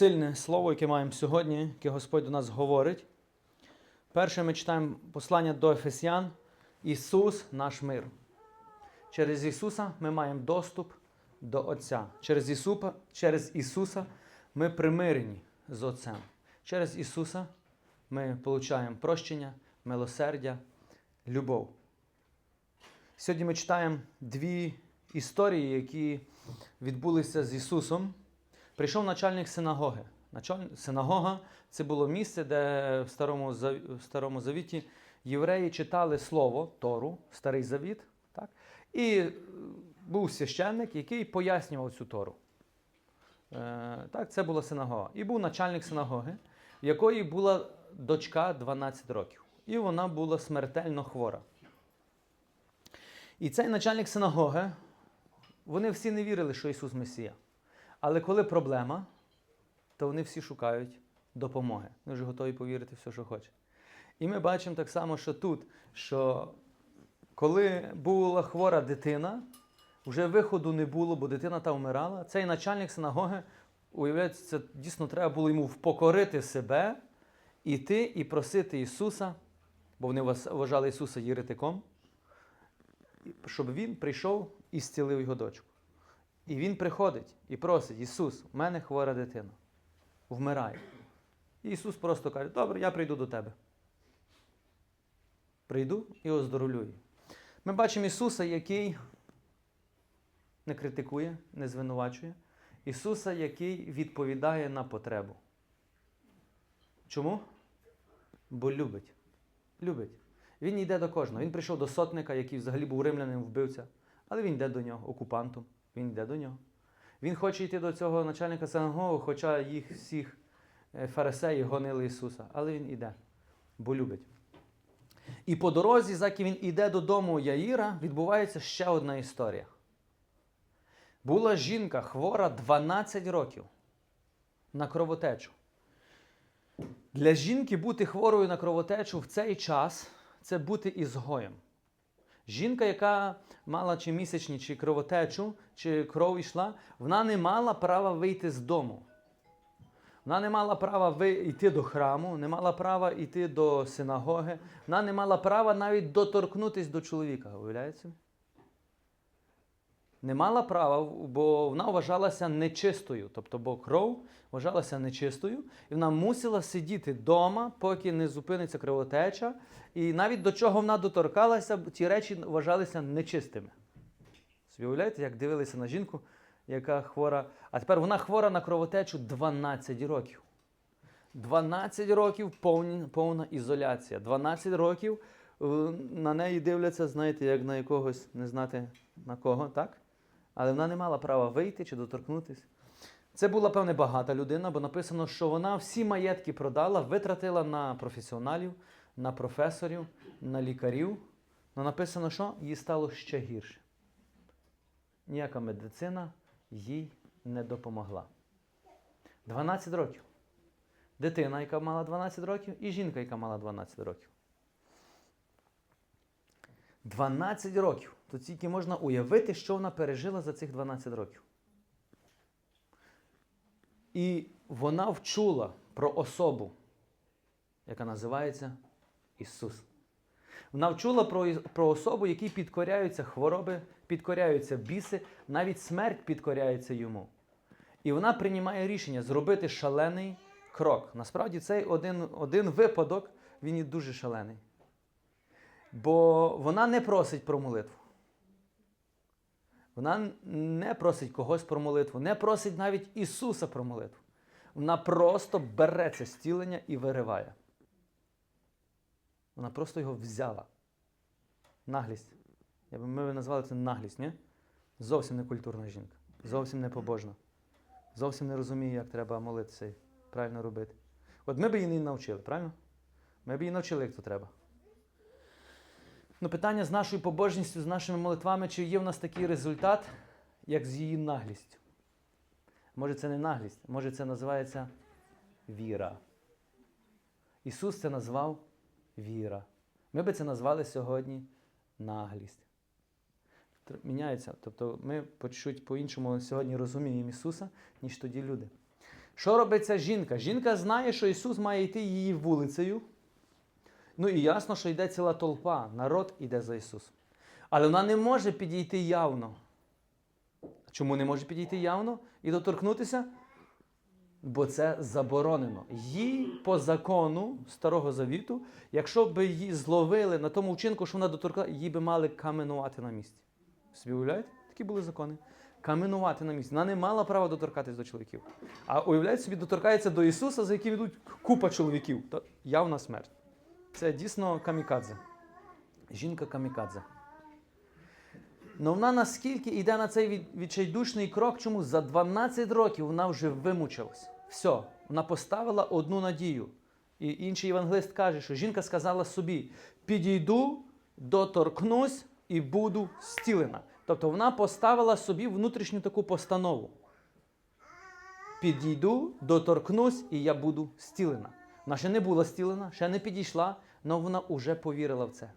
сильне слово, яке маємо сьогодні, яке Господь до нас говорить. Перше ми читаємо послання до Ефесян. Ісус наш мир. Через Ісуса ми маємо доступ до Отця. Через Ісуса, через Ісуса ми примирені з Отцем. Через Ісуса ми получаємо прощення, милосердя, любов. Сьогодні ми читаємо дві історії, які відбулися з Ісусом. Прийшов начальник синагоги. Синагога це було місце, де в Старому, в Старому Завіті євреї читали слово Тору, Старий Завіт. Так? І е, був священник, який пояснював цю Тору. Е, так, це була синагога. І був начальник синагоги, в якої була дочка 12 років. І вона була смертельно хвора. І цей начальник синагоги, вони всі не вірили, що Ісус Месія. Але коли проблема, то вони всі шукають допомоги. Вони вже готові повірити все, що хоче. І ми бачимо так само, що тут, що коли була хвора дитина, вже виходу не було, бо дитина та вмирала. Цей начальник синагоги, уявляється, це дійсно треба було йому впокорити себе, іти і просити Ісуса, бо вони вважали Ісуса єретиком, щоб Він прийшов і зцілив його дочку. І він приходить і просить: Ісус, в мене хвора дитина, вмирає. І Ісус просто каже: Добре, я прийду до тебе. Прийду і оздоровлюю. Ми бачимо Ісуса, який не критикує, не звинувачує. Ісуса, який відповідає на потребу. Чому? Бо любить. Любить. Він йде до кожного. Він прийшов до сотника, який взагалі був римлянин, вбивця, але він йде до нього, окупантом. Він йде до нього. Він хоче йти до цього начальника синагоги, хоча їх всіх е, фарисеї гонили Ісуса. Але він іде, бо любить. І по дорозі, заки він іде додому Яїра, відбувається ще одна історія. Була жінка хвора 12 років на кровотечу. Для жінки бути хворою на кровотечу в цей час це бути ізгоєм. Жінка, яка мала чи місячні, чи кровотечу, чи кров йшла, вона не мала права вийти з дому. Вона не мала права йти до храму, не мала права йти до синагоги, вона не мала права навіть доторкнутися до чоловіка. Уявляєте? Не мала права, бо вона вважалася нечистою. Тобто, бо кров вважалася нечистою, і вона мусила сидіти вдома, поки не зупиниться кровотеча. І навіть до чого вона доторкалася, ті речі вважалися нечистими. Собі уявляєте, як дивилися на жінку, яка хвора. А тепер вона хвора на кровотечу 12 років. 12 років повні, повна ізоляція. 12 років е, на неї дивляться, знаєте, як на якогось, не знати на кого, так? Але вона не мала права вийти чи доторкнутися. Це була, певне, багата людина, бо написано, що вона всі маєтки продала, витратила на професіоналів, на професорів, на лікарів. Ну написано, що їй стало ще гірше. Ніяка медицина їй не допомогла. 12 років. Дитина, яка мала 12 років, і жінка, яка мала 12 років. 12 років. То тільки можна уявити, що вона пережила за цих 12 років. І вона вчула про особу, яка називається Ісус. Вона вчула про, про особу, якій підкоряються хвороби, підкоряються біси, навіть смерть підкоряється йому. І вона приймає рішення зробити шалений крок. Насправді цей один, один випадок, він є дуже шалений. Бо вона не просить про молитву. Вона не просить когось про молитву, не просить навіть Ісуса про молитву. Вона просто бере це зцілення і вириває. Вона просто його взяла. Наглість. Ми би назвали це наглість, ні? Зовсім не культурна жінка, зовсім не побожна. Зовсім не розуміє, як треба молитися і правильно робити. От ми б її не навчили, правильно? Ми б її навчили, як то треба. Ну, питання з нашою побожністю, з нашими молитвами, чи є в нас такий результат, як з її наглістю. Може, це не наглість, може, це називається віра. Ісус це назвав віра. Ми би це назвали сьогодні наглість. Міняється. Тобто ми почуть по-іншому сьогодні розуміємо Ісуса, ніж тоді люди. Що робить ця жінка? Жінка знає, що Ісус має йти її вулицею. Ну і ясно, що йде ціла толпа, народ іде за Ісусом. Але вона не може підійти явно. Чому не може підійти явно і доторкнутися? Бо це заборонено. Їй по закону Старого Завіту, якщо б її зловили на тому вчинку, що вона доторкала, її би мали каменувати на місці. Собі уявляєте? Такі були закони. Каменувати на місці. Вона не мала права доторкатись до чоловіків. А уявляєте собі, доторкається до Ісуса, за яким йдуть купа чоловіків. То явна смерть. Це дійсно камікадзе. Жінка камікадзе. Ну вона наскільки йде на цей відчайдушний крок, чому за 12 років вона вже вимучилась. Все, вона поставила одну надію. І інший євангелист каже, що жінка сказала собі: підійду, доторкнусь і буду зцілена. Тобто вона поставила собі внутрішню таку постанову. Підійду, доторкнусь, і я буду зцілена. Вона ще не була зцілена, ще не підійшла, але вона вже повірила в це.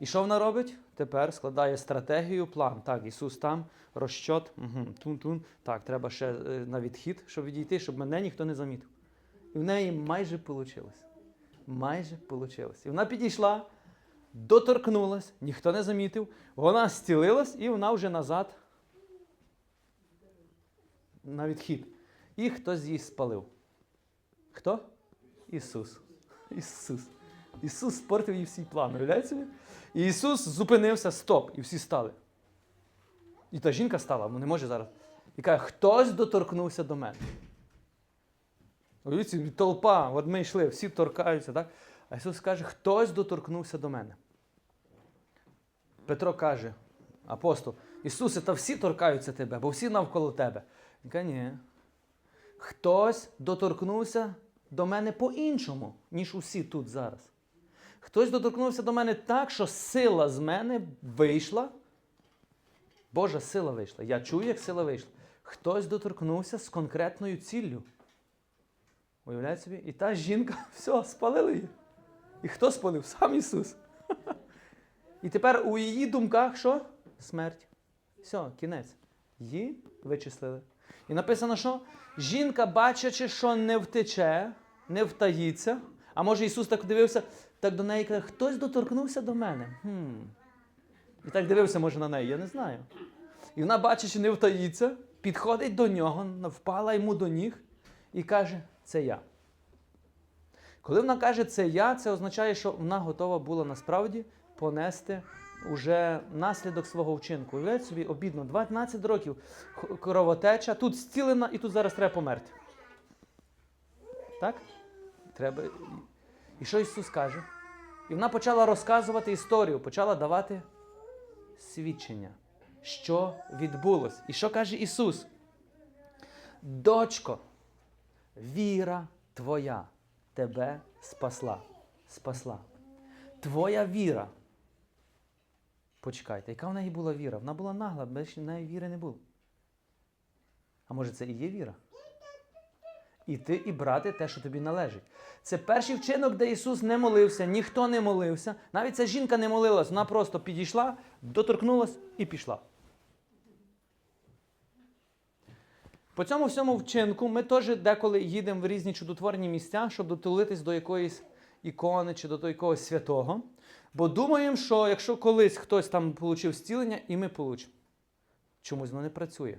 І що вона робить? Тепер складає стратегію, план. Так, Ісус там, розчот, угу, тун-тун. Так, треба ще е, на відхід, щоб відійти, щоб мене ніхто не замітив. І в неї майже вийшло. Майже вийшло. І вона підійшла, доторкнулась, ніхто не замітив, вона зцілилась і вона вже назад на відхід. І хтось її спалив. Хто? Ісус. Ісус. Ісус спортив їй всі плани. Уявляєте? І Ісус зупинився, стоп, і всі стали. І та жінка стала, бо не може зараз. І каже, хтось доторкнувся до мене. Уявіть собі, толпа, от ми йшли, всі торкаються, так? А Ісус каже, хтось доторкнувся до мене. Петро каже, апостол, Ісусе, та всі торкаються тебе, бо всі навколо тебе. Він каже, ні. Хтось доторкнувся до мене по-іншому, ніж усі тут зараз. Хтось доторкнувся до мене так, що сила з мене вийшла. Божа сила вийшла. Я чую, як сила вийшла. Хтось доторкнувся з конкретною ціллю. Уявляєте собі? І та жінка, все, спалили її. І хто спалив? Сам Ісус. І тепер у її думках що? Смерть. Все, кінець. Її вичислили. І написано, що жінка, бачачи, що не втече, не втаїться. А може Ісус так дивився, так до неї каже, хтось доторкнувся до мене. Хм. І так дивився, може, на неї, я не знаю. І вона, бачачи, не втаїться, підходить до нього, впала йому до ніг і каже: це я. Коли вона каже, це я, це означає, що вона готова була насправді понести уже наслідок свого вчинку. Уявляєте собі, обідно, 12 років кровотеча, тут зцілена і тут зараз треба померти. Так? Треба. І що Ісус каже? І вона почала розказувати історію, почала давати свідчення, що відбулось. І що каже Ісус? Дочко, віра твоя тебе спасла. Спасла. Твоя віра. Почекайте, яка в неї була віра? Вона була нагла, більше в неї віри не було. А може це і є віра? Іти і брати те, що тобі належить. Це перший вчинок, де Ісус не молився, ніхто не молився. Навіть ця жінка не молилась, вона просто підійшла, доторкнулась і пішла. По цьому всьому вчинку ми теж деколи їдемо в різні чудотворні місця, щоб дотулитись до якоїсь ікони чи до якогось святого. Бо думаємо, що якщо колись хтось там отримав зцілення, і ми получимо. Чомусь воно не працює.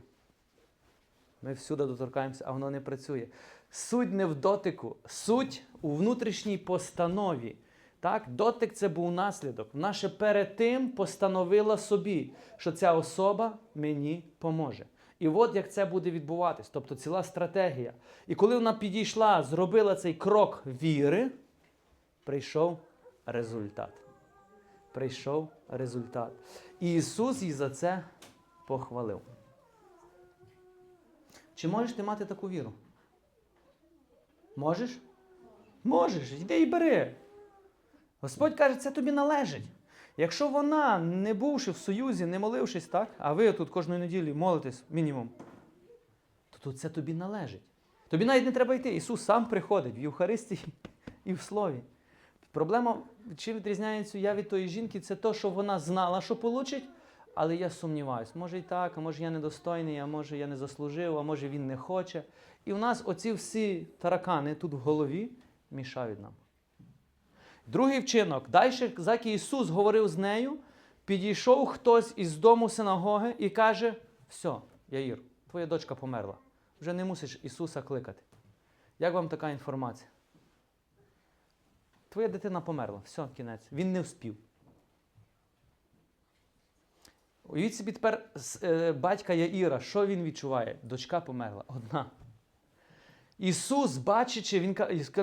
Ми всюди доторкаємося, а воно не працює. Суть не в дотику, суть у внутрішній постанові. Так? Дотик це був наслідок. Вона ще перед тим постановила собі, що ця особа мені поможе. І от як це буде відбуватись, тобто ціла стратегія. І коли вона підійшла, зробила цей крок віри, прийшов результат. Прийшов результат. І Ісус їй за це похвалив. Чи можеш ти мати таку віру? Можеш? Можеш, йди і бери. Господь каже, це тобі належить. Якщо вона, не бувши в союзі, не молившись, так, а ви тут кожної неділі молитесь мінімум, то тут це тобі належить. Тобі навіть не треба йти. Ісус сам приходить в Євхаристії і в Слові. Проблема, чим відрізняється я від тої жінки, це те, що вона знала, що получить, але я сумніваюсь. Може і так, а може я недостойний, а може я не заслужив, а може він не хоче. І в нас оці всі таракани тут в голові мішають нам. Другий вчинок. Далі, заки Ісус говорив з нею, підійшов хтось із дому синагоги і каже: все, Яїр, твоя дочка померла. Вже не мусиш Ісуса кликати. Як вам така інформація? Твоя дитина померла. Все, кінець. Він не вспів. Уявіть собі тепер е, батька Яїра, що він відчуває? Дочка померла. Одна. Ісус, бачачи, він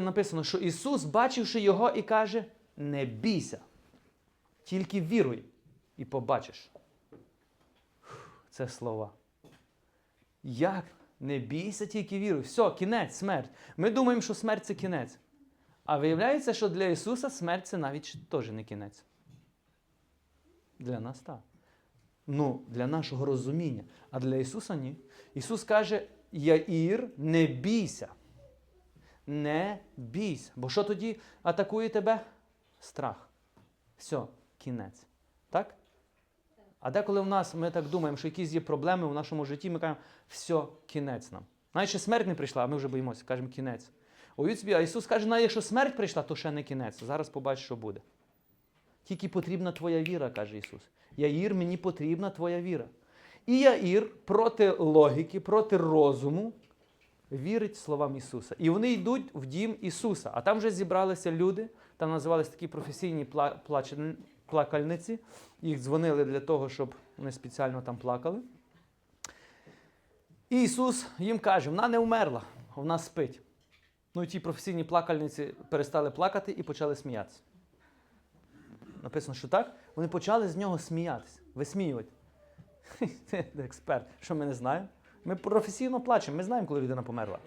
написано, що Ісус, бачивши його, і каже: не бійся, тільки віруй і побачиш. Це слова. Як? Не бійся, тільки віруй. Все, кінець, смерть. Ми думаємо, що смерть це кінець. А виявляється, що для Ісуса смерть це навіть теж не кінець. Для нас так. Ну, для нашого розуміння. А для Ісуса ні. Ісус каже: Яїр, не бійся. Не бійся. Бо що тоді атакує тебе? Страх. Все, кінець. Так? А деколи в нас ми так думаємо, що якісь є проблеми в нашому житті, ми кажемо, все, кінець нам. Навіть ще смерть не прийшла, а ми вже боїмося, кажемо кінець. Уявіть собі, а Ісус каже, навіть якщо смерть прийшла, то ще не кінець. Зараз побачиш, що буде. Тільки потрібна твоя віра, каже Ісус. Яїр, мені потрібна твоя віра. І Яїр проти логіки, проти розуму вірить словам Ісуса. І вони йдуть в дім Ісуса. А там вже зібралися люди, там називалися такі професійні пла- плакальниці. Їх дзвонили для того, щоб вони спеціально там плакали. І Ісус їм каже: вона не вмерла, вона спить. Ну і ті професійні плакальниці перестали плакати і почали сміятися. Написано, що так. Вони почали з нього сміятися, висміювати. Експерт. Що ми не знаємо? Ми професійно плачемо. Ми знаємо, коли людина померла.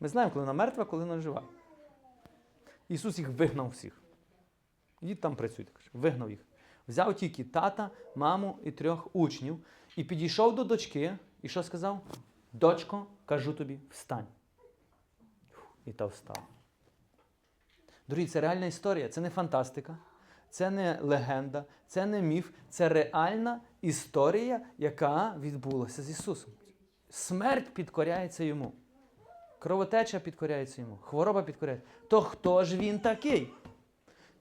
Ми знаємо, коли вона мертва, коли вона жива. Ісус їх вигнав всіх. Ідіть там працюйте. Вигнав їх. Взяв тільки тата, маму і трьох учнів і підійшов до дочки. І що сказав? Дочко, кажу тобі, встань. І та встала. Дорогі, це реальна історія, це не фантастика, це не легенда, це не міф, це реальна історія, яка відбулася з Ісусом. Смерть підкоряється йому. Кровотеча підкоряється йому, хвороба підкоряється. То хто ж він такий?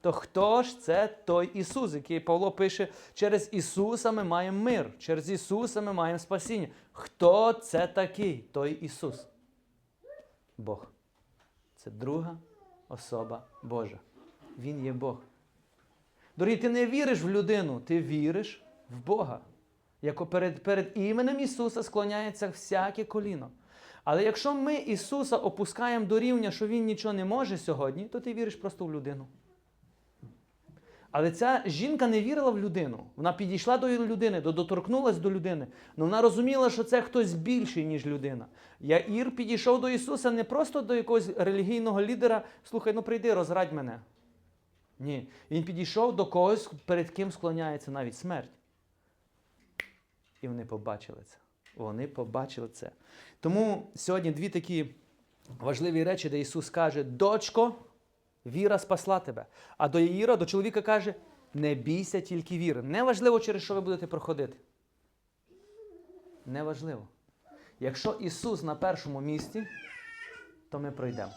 То хто ж це той Ісус, який Павло пише, через Ісуса ми маємо мир, через Ісуса ми маємо спасіння. Хто це такий, той Ісус? Бог. Це друга особа Божа. Він є Бог. Дорогі, ти не віриш в людину, ти віриш в Бога. Як перед, перед іменем Ісуса склоняється всяке коліно. Але якщо ми Ісуса опускаємо до рівня, що Він нічого не може сьогодні, то ти віриш просто в людину. Але ця жінка не вірила в людину. Вона підійшла до людини, до- доторкнулась до людини. але вона розуміла, що це хтось більший, ніж людина. Яїр підійшов до Ісуса не просто до якогось релігійного лідера, слухай, ну прийди, розрадь мене. Ні. Він підійшов до когось, перед ким склоняється навіть смерть. І вони побачили це. Вони побачили це. Тому сьогодні дві такі важливі речі, де Ісус каже: дочко, віра спасла тебе. А до Яїра, до чоловіка каже: не бійся тільки віри. Неважливо, через що ви будете проходити. Неважливо. Якщо Ісус на першому місці, то ми пройдемо.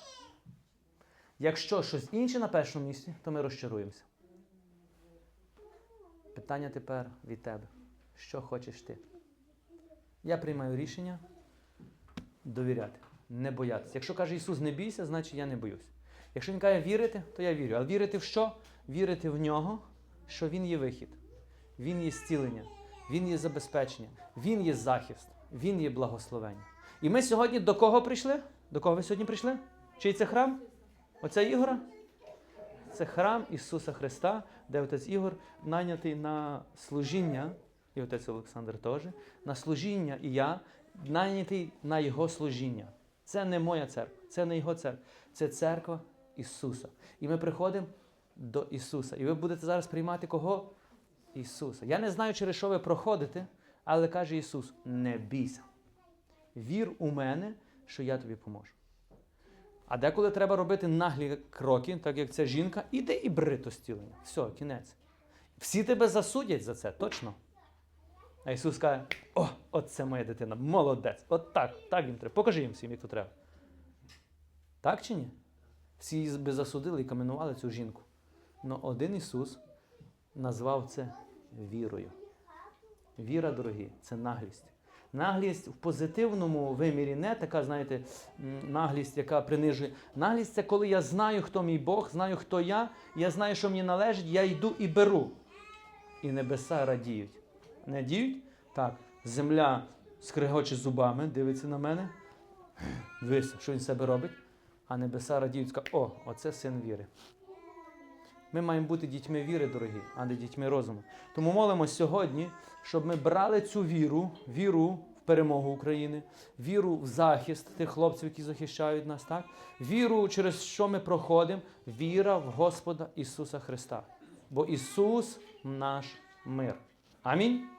Якщо щось інше на першому місці, то ми розчаруємося. Питання тепер від тебе. Що хочеш ти? Я приймаю рішення довіряти, не боятися. Якщо каже Ісус, не бійся, значить я не боюсь. Якщо Він каже вірити, то я вірю. А вірити в що? Вірити в нього, що Він є вихід, Він є зцілення, Він є забезпечення, Він є захист, Він є благословення. І ми сьогодні до кого прийшли? До кого ви сьогодні прийшли? Чий це храм? Оця Ігора? Це храм Ісуса Христа, де отець Ігор найнятий на служіння, і отець Олександр теж, на служіння, і я найнятий на Його служіння. Це не моя церква, це не Його церква, це церква Ісуса. І ми приходимо до Ісуса. І ви будете зараз приймати кого? Ісуса. Я не знаю, через що ви проходите, але каже Ісус: не бійся. Вір у мене, що я тобі поможу. А деколи треба робити наглі кроки, так як ця жінка, іди і бери то стілення. Все, кінець. Всі тебе засудять за це, точно. А Ісус каже: О, от це моя дитина, молодець. От так, так їм треба. Покажи їм всім, як то треба. Так чи ні? Всі би засудили і каменували цю жінку. Но один Ісус назвав це вірою. Віра, дорогі, це наглість. Наглість в позитивному вимірі, не така, знаєте, наглість, яка принижує. Наглість це коли я знаю, хто мій Бог, знаю, хто я, я знаю, що мені належить, я йду і беру. І небеса радіють. Не діють? Так, земля скригоче зубами, дивиться на мене. Дивись, що він себе робить. А небеса радіють, о, оце син віри. Ми маємо бути дітьми віри, дорогі, а не дітьми розуму. Тому молимось сьогодні, щоб ми брали цю віру, віру в перемогу України, віру в захист тих хлопців, які захищають нас, так? Віру, через що ми проходимо, віра в Господа Ісуса Христа. Бо Ісус наш мир. Амінь.